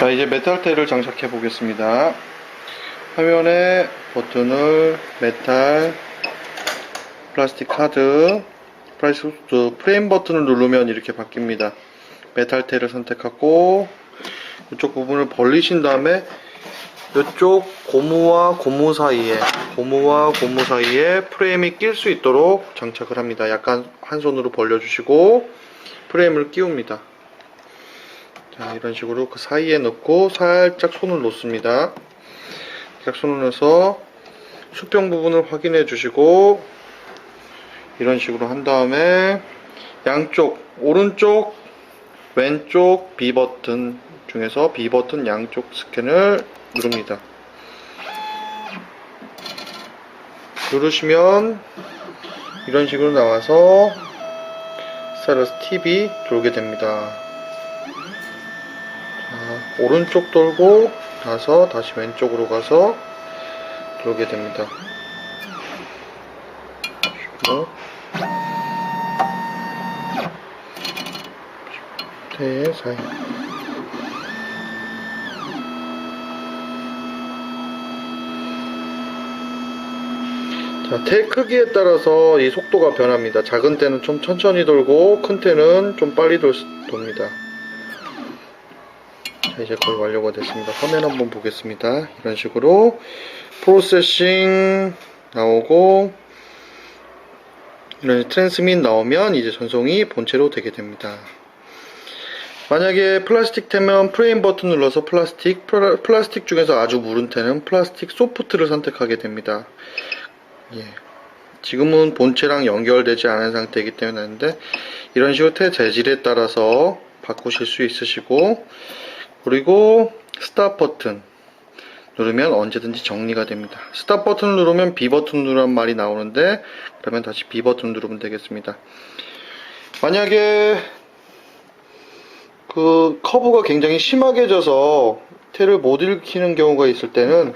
자 이제 메탈테를 장착해 보겠습니다. 화면에 버튼을 메탈 플라스틱 카드 프라이스 그 프레임 버튼을 누르면 이렇게 바뀝니다. 메탈테를 선택하고 이쪽 부분을 벌리신 다음에 이쪽 고무와 고무 사이에 고무와 고무 사이에 프레임이 낄 수 있도록 장착을 합니다. 약간 한 손으로 벌려주시고 프레임을 끼웁니다 자, 이런 식으로 그 사이에 넣고 살짝 손을 놓습니다. 살짝 손을 넣어서 수평 부분을 확인해 주시고 이런 식으로 한 다음에 양쪽 오른쪽 왼쪽 B 버튼 중에서 B 버튼 양쪽 스캔을 누릅니다. 누르시면 이런 식으로 나와서 스타일러스 팁이 돌게 됩니다. 자, 오른쪽 돌고 나서 다시 왼쪽으로 가서 돌게 됩니다. 그리고 대 사이 자, 태 크기에 따라서 이 속도가 변합니다. 작은 때는 좀 천천히 돌고 큰 때는 좀 빨리 돌, 돕니다. 자, 이제 거의 완료가 됐습니다. 화면 한번 보겠습니다. 이런 식으로 프로세싱 나오고 이런 트랜스밋 나오면 이제 전송이 본체로 되게 됩니다. 만약에 플라스틱 테면 프레임 버튼 눌러서 플라스틱, 플라, 플라스틱 중에서 아주 무른 테는 플라스틱 소프트를 선택하게 됩니다. 예. 지금은 본체랑 연결되지 않은 상태이기 때문에 이런 식으로 테 재질에 따라서 바꾸실 수 있으시고 그리고 스탑 버튼 누르면 언제든지 정리가 됩니다. 스탑 버튼을 누르면 B 버튼 누르란 말이 나오는데 그러면 다시 B 버튼 누르면 되겠습니다. 만약에 그 커브가 굉장히 심하게 져서 테를 못 일으키는 경우가 있을 때는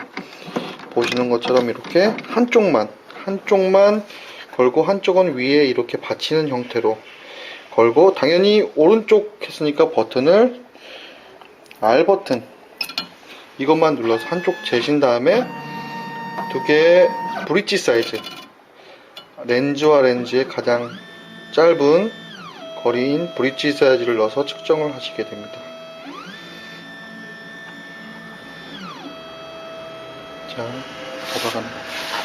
보시는 것처럼 이렇게 한쪽만 한쪽만 걸고 한쪽은 위에 이렇게 받치는 형태로 걸고 당연히 오른쪽 했으니까 버튼을 R 버튼 이것만 눌러서 한쪽 재신 다음에 두 개의 브릿지 사이즈 렌즈와 렌즈의 가장 짧은 거리인 브릿지 사이즈를 넣어서 측정을 하시게 됩니다. 자, 잡아가는 거.